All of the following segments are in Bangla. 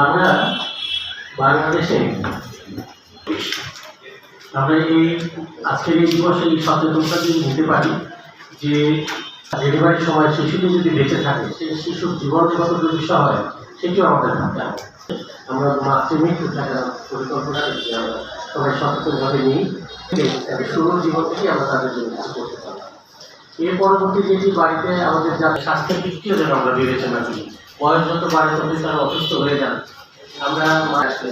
আমরা বাংলাদেশে আমরা এই আজকের এই দিবসে এই সচেতনতা যদি নিতে পারি, যে ডেলিভারির সময় শিশুটি যদি বেঁচে থাকে, সেই শিশুর জীবনে কত দুর্বিষহ হয় সেটিও আমাদের ভাবতে হবে। আমরা মাতৃমৃত্যু থাকার পরিকল্পনা রেখে আমরা সবাই সচেতনভাবে নিই। শুরুর জীবন থেকে আমরা তাদের জন্য কিছু করতে পারি। এর পরবর্তী যেটি বাড়িতে আমাদের যা স্বাস্থ্যের দিক থেকে যেন আমরা বিবেচনা করি বয়স যত বাড়ে, ততই তারা অসুস্থ হয়ে যান। আমরা মাসে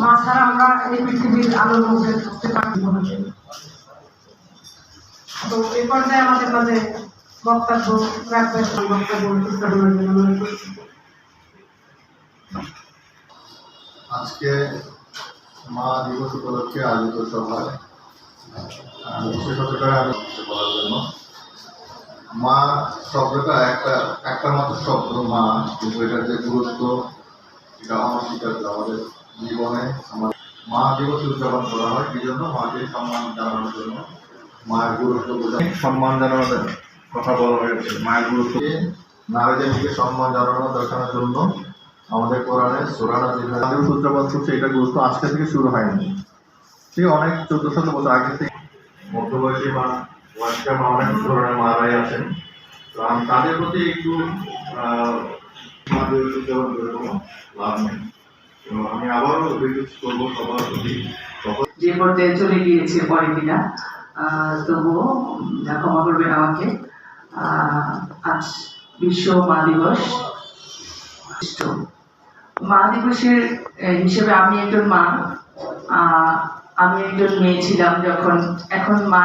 মা আমরা মধ্যে তো আমাদের বক্তব্য বক্তব্য উপস্থাপনের জন্য অনুরোধ করছি। আজকে মা দিবস উপলক্ষে আয়োজিত সভায় বিশেষত বলার জন্য। মা শব্দটা একটা একটা মাত্র শব্দ, মা, কিন্তু এটার যে গুরুত্ব, এটা অস্বীকার্য আমাদের জীবনে। আমার মা দিবস উদযাপন করা হয় এই জন্য? মাকে সম্মান জানানোর জন্য। মায়ের গুরুত্ব বোঝা সম্মান জানানোর কথা বলা হয়েছে, মায়ের গুরুত্ব। নারীদেরকে সম্মান জানানো দেখানোর জন্য। আমাদের কোরআনে সোরানা দিবস উদযাপন করছে এটা গুরুত্ব আজকে থেকে শুরু হয়নি। সে অনেক চোদ্দ শত বছর আগে থেকে মধ্যবয়সী মা বয়স্কা মা অনেক ধরনের মারাই আছেন। তাদের প্রতি একটু করে কোনো লাভ নেই। আমি আবারও রিকোয়েস্ট করব সবার প্রতি যে পর্যায়ে চলে গিয়েছে পরে কিনা তবুও ক্ষমা করবেন আমাকে। আজ বিশ্ব মা দিবস। মা দিবসের হিসেবে আমি একজন মা। আমি একজন মেয়ে ছিলাম যখন। এখন মা